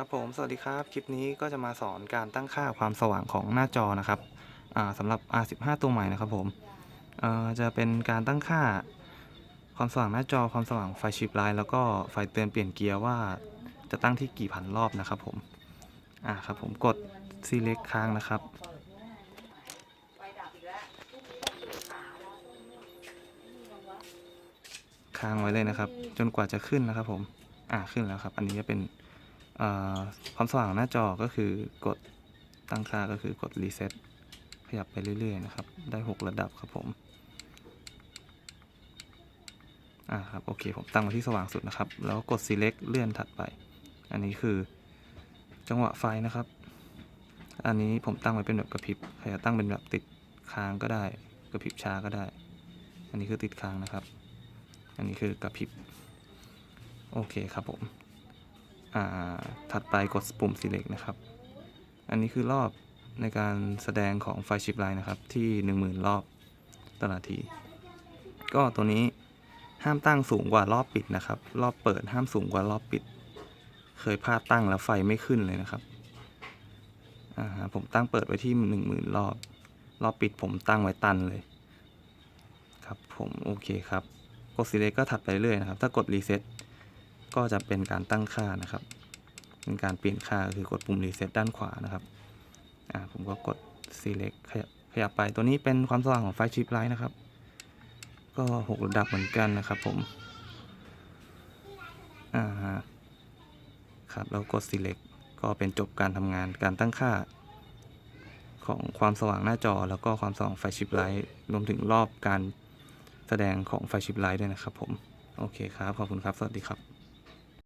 ครับผมสวัสดีครับ คลิปนี้ก็จะมาสอนการตั้งค่าความสว่างของหน้าจอนะครับสำหรับ R15 ตัวใหม่นะครับผมจะเป็นการตั้งค่าความสว่างหน้าจอความสว่างไฟชิปไลท์แล้วก็ไฟเตือนเปลี่ยนเกียร์ว่าจะตั้งที่กี่พันรอบนะครับผมอ่าครับผมกด select ค้างนะครับค้างไว้เลยนะครับ จนกว่าจะขึ้นนะครับผมอ่าขึ้นแล้วครับ อันนี้จะเป็น ความสว่างหน้าจอก็คือกดตั้งค่าก็คือกดรีเซ็ตขยับไปเรื่อยๆนะครับ ได้ 6 ระดับครับผม อ่าครับ โอเค ผมตั้งไว้ที่สว่างสุดนะครับ แล้วกด select เลื่อนถัดไป อันนี้คือจังหวะไฟนะครับ อันนี้ผมตั้งไว้เป็นแบบกระพริบใครจะตั้งเป็นแบบติดค้างก็ได้ กระพริบช้าก็ได้ อันนี้คือติดค้างนะครับ อันนี้คือกระพริบ โอเคครับผม ถัดไปกดปุ่ม select นะครับ อันนี้คือรอบในการแสดงของไฟชิปไลน์นะครับ ที่ 10,000 รอบต่อนาที ก็ตัวนี้ห้ามตั้งสูงกว่ารอบปิดนะครับ รอบเปิดห้ามสูงกว่ารอบปิด เคยพลาดตั้งแล้วไฟไม่ขึ้นเลยนะครับ ผมตั้งเปิดไว้ที่ 10,000 รอบ รอบปิดผมตั้งไว้ตันเลย ครับผมโอเคครับ กด select ก็ถัดไปเรื่อยนะครับ ถ้ากด reset ก็จะเป็นการตั้งค่านะครับ เป็นการเปลี่ยนค่าคือกดปุ่ม reset ด้านขวานะครับอ่าผมก็กด select ขยับขยับไปตัวนี้เป็นความสว่างของไฟชิปไลท์นะครับ ก็ 6 ระดับเหมือนกันนะครับผมอ่าครับแล้วกด select ก็เป็นจบการทำงานการตั้งค่า ของความสว่างหน้าจอแล้วก็ความสว่างไฟชิปไลท์รวมถึงรอบการแสดงของไฟชิปไลท์ด้วยนะครับผม โอเคครับ ขอบคุณครับ สวัสดีครับ